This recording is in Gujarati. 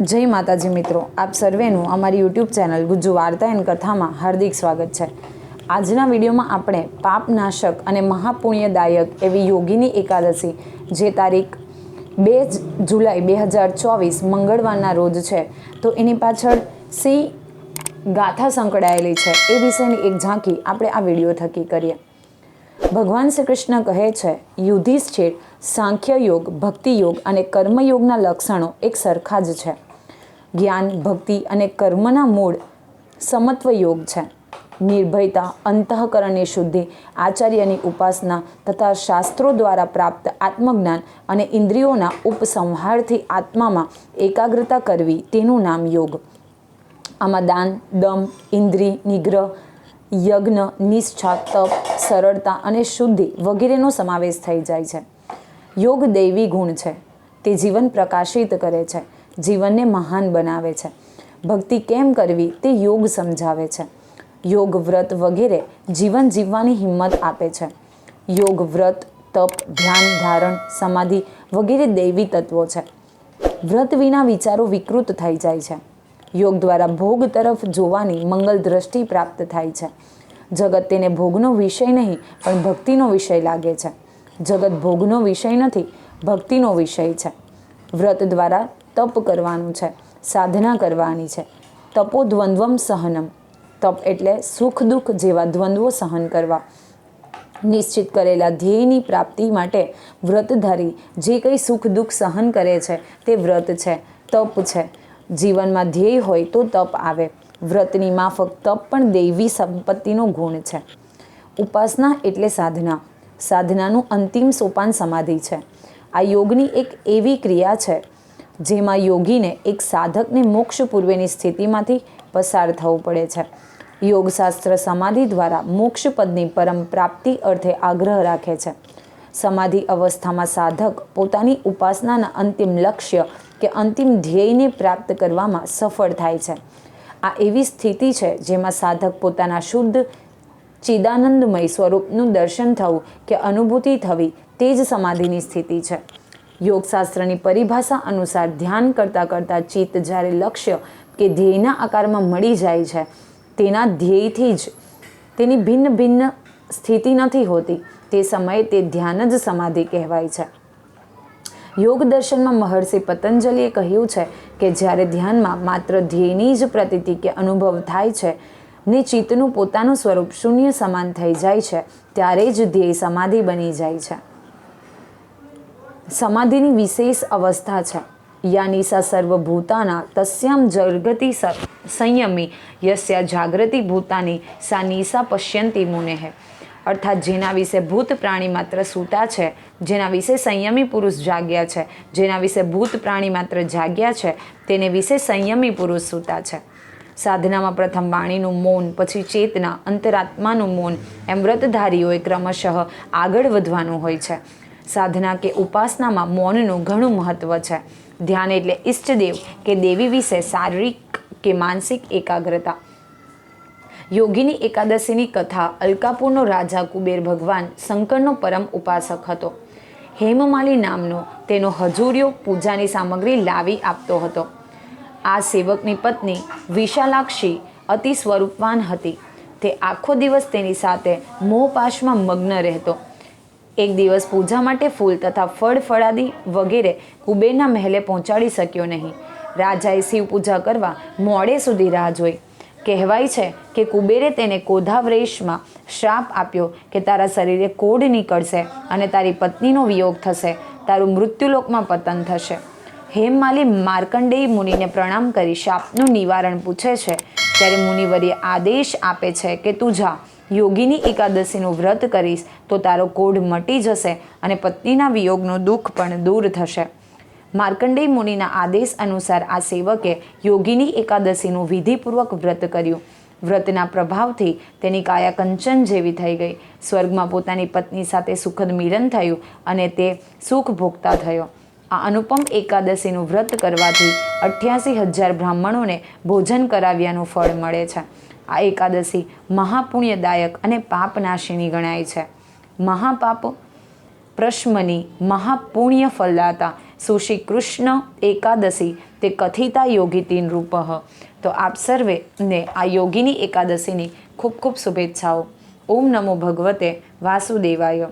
જય માતાજી મિત્રો, આપ સર્વેનું અમારી યુટ્યુબ ચેનલ ગુજ્જુ વાર્તા એન્ડ કથામાં હાર્દિક સ્વાગત છે. આજના વિડીયોમાં આપણે પાપનાશક અને મહાપુણ્યદાયક એવી યોગીની એકાદશી, જે તારીખ બે જુલાઈ બે હજાર ચોવીસ મંગળવારના રોજ છે. તો એની પાછળ સી ગાથા સંકળાયેલી છે. એ વિશેની એક ઝાંખી આપણે આ વીડિયો થકી કરીએ. ભગવાન શ્રી કૃષ્ણ કહે છે, યુધિષ્ઠિર, સાંખ્ય યોગ, ભક્તિ યોગ અને કર્મયોગના લક્ષણો એક સરખા જ છે. જ્ઞાન, ભક્તિ અને કર્મના મૂળ સમત્વ યોગ છે. નિર્ભયતા, અંતઃકરણની શુદ્ધિ, આચાર્યની ઉપાસના તથા શાસ્ત્રો દ્વારા પ્રાપ્ત આત્મજ્ઞાન અને ઇન્દ્રિયોના ઉપસંહારથી આત્મામાં એકાગ્રતા કરવી તેનું નામ યોગ. આમાં દાન, દમ, ઇન્દ્રિય, નિગ્રહ યજ્ઞ નિષ્ઠા તપ સરળતા અને શુદ્ધિ વગેરેનો સમાવેશ થઈ જાય છે. યોગ દૈવી ગુણ છે. તે જીવન પ્રકાશિત કરે છે. જીવનને મહાન બનાવે છે. ભક્તિ કેમ કરવી તે યોગ સમજાવે છે. યોગ વ્રત વગેરે જીવન જીવવાની હિંમત આપે છે. યોગ વ્રત, તપ, ધ્યાન, ધારણ, સમાધિ વગેરે દૈવી તત્વો છે. વ્રત વિના વિચારો વિકૃત થઈ જાય છે. યોગ દ્વારા ભોગ તરફ જોવાની મંગલ દ્રષ્ટિ પ્રાપ્ત થાય છે. જગત તેને ભોગનો વિષય નહીં, પણ ભક્તિનો વિષય લાગે છે. જગત ભોગનો વિષય નથી, ભક્તિનો વિષય છે. વ્રત દ્વારા તપ કરવાનું છે, સાધના કરવાની છે. તપો દ્વંદ્વમ સહનમ. તપ એટલે સુખ દુઃખ જેવા દ્વંદ્વો સહન કરવા. નિશ્ચિત કરેલા ધ્યેયની પ્રાપ્તિ માટે વ્રતધારી જે કંઈ સુખ દુઃખ સહન કરે છે તે વ્રત છે, તપ છે. જીવનમાં ધ્યેય હોય તો તપ આવે. વ્રતની માફક તપ પણ દૈવી સંપત્તિનો ગુણ છે. ઉપાસના એટલે સાધના. સાધનાનું અંતિમ સોપાન સમાધિ છે. આ યોગની એક એવી ક્રિયા છે, જેમાં યોગીને એક સાધકને મોક્ષ પૂર્વેની સ્થિતિમાંથી પસાર થવું પડે છે. યોગશાસ્ત્ર સમાધિ દ્વારા મોક્ષ પદની પરમ પ્રાપ્તિ અર્થે આગ્રહ રાખે છે. સમાધિ અવસ્થામાં સાધક પોતાની ઉપાસનાના અંતિમ લક્ષ્ય કે અંતિમ ધ્યેયને પ્રાપ્ત કરવામાં સફળ થાય છે. આ એવી સ્થિતિ છે જેમાં સાધક પોતાના શુદ્ધ, ચિદાનંદમય સ્વરૂપનું દર્શન થવું કે અનુભૂતિ થવી તે જ સમાધિની સ્થિતિ છે. યોગશાસ્ત્રની પરિભાષા અનુસાર ધ્યાન કરતાં કરતાં ચિત્ત જ્યારે લક્ષ્ય કે ધ્યેયના આકારમાં મળી જાય છે, તેના ધ્યેયથી જ તેની ભિન્ન ભિન્ન સ્થિતિ નથી હોતી. તે સમયે તે ધ્યાન જ સમાધિ કહેવાય છે. યોગ દર્શનમાં મહર્ષિ પતંજલિએ કહ્યું છે કે જ્યારે ધ્યાનમાં માત્ર ધ્યેયની જ પ્રતીતિ કે અનુભવ થાય છે, ને ચિત્તનું પોતાનું સ્વરૂપ શૂન્ય સમાન થઈ જાય છે, ત્યારે જ ધ્યેય સમાધિ બની જાય છે. સમાધિની વિશેષ અવસ્થા છે. યાનિસા સર્વભૂતાના તસ્યામ જગતિ સંયમી યસ્યા જાગૃતિ ભૂતાની સા નિશા પશ્યંતી મુનેહે. અર્થાત જેના વિશે ભૂત પ્રાણી માત્ર સૂતા છે, જેના વિશે સંયમી પુરુષ જાગ્યા છે, જેના વિશે ભૂત પ્રાણી માત્ર જાગ્યા છે, તેને વિશે સંયમી પુરુષ સૂતા છે. સાધનામાં પ્રથમ વાણીનું મૌન, પછી ચેતના, અંતરાત્માનું મૌન એમ વ્રતધારીઓએ ક્રમશઃ આગળ વધવાનું હોય છે. સાધના કે ઉપાસનામાં મૌનનું ઘણું મહત્ત્વ છે. ધ્યાન એટલે ઈષ્ટદેવ કે દેવી વિશે શારીરિક કે માનસિક એકાગ્રતા. યોગીની એકાદશીની કથા અલકાપુરનો રાજા કુબેર ભગવાન શંકરનો પરમ ઉપાસક હતો. હેમમાલી નામનો તેનો હજુરિયો પૂજાની સામગ્રી લાવી આપતો હતો. આ સેવકની પત્ની વિશાલાક્ષી અતિ સ્વરૂપવાન હતી. તે આખો દિવસ તેની સાથે મોહપાશમાં મગ્ન રહેતો. એક દિવસ પૂજા માટે ફૂલ તથા ફળ ફળાદી વગેરે કુબેરના મહેલે પહોંચાડી શક્યો નહીં. રાજાએ શિવ પૂજા કરવા મોડે સુધી રાહ જોઈ. કહેવાય છે કે કુબેરે તેને કોધાવ્રેશમાં શ્રાપ આપ્યો કે તારા શરીરે કોડ નીકળશે અને તારી પત્નીનો વિયોગ થશે, તારું મૃત્યુલોકમાં પતન થશે. હેમમાલી માર્કંડેય મુનિને પ્રણામ કરી શાપનું નિવારણ પૂછે છે, ત્યારે મુનિવરીએ આદેશ આપે છે કે તું જા, યોગીની એકાદશીનું વ્રત કરીશ તો તારો કોઢ મટી જશે અને પત્નીના વિયોગનું દુઃખ પણ દૂર થશે. માર્કંડેય મુનિના આદેશ અનુસાર આ સેવકે યોગીની એકાદશીનું વિધિપૂર્વક વ્રત કર્યું. વ્રતના પ્રભાવથી તેની કાયા કંચન જેવી થઈ ગઈ. સ્વર્ગમાં પોતાની પત્ની સાથે સુખદ મિલન થયું અને તે સુખ ભોગતા થયો. આ અનુપમ એકાદશીનું વ્રત કરવાથી અઠ્યાસી હજાર બ્રાહ્મણોને ભોજન કરાવ્યાનું ફળ મળે છે. આ એકાદશી મહાપુણ્યદાયક અને પાપનાશિની ગણાય છે. મહાપાપ પ્રશ્મની મહાપુણ્ય ફલદાતા સુશ્રી કૃષ્ણ એકાદશી તે કથિતા યોગિતી રૂપ. તો આપ સર્વે ને આ યોગીની એકાદશીની ખૂબ ખૂબ શુભેચ્છાઓ. ઓમ નમો ભગવતે વાસુદેવાય.